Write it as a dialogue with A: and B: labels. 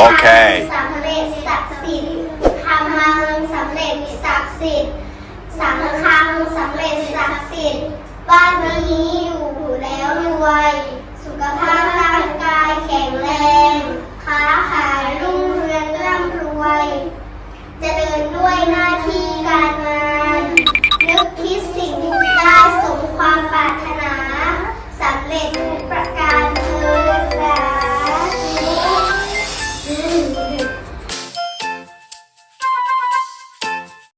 A: โอเคสำเร็จศักดิ์สิทธิ์ทำมังสำเร็จศักดิ์สิทธิ์สังฆังสำเร็จศักดิ์สิทธิ์บ้านนี้อยู่แล้วรวย สุขภาพร่างกายแข็งแรง ค้าขายรุ่งเรืองร่ำรวยเจริญด้วยหน้า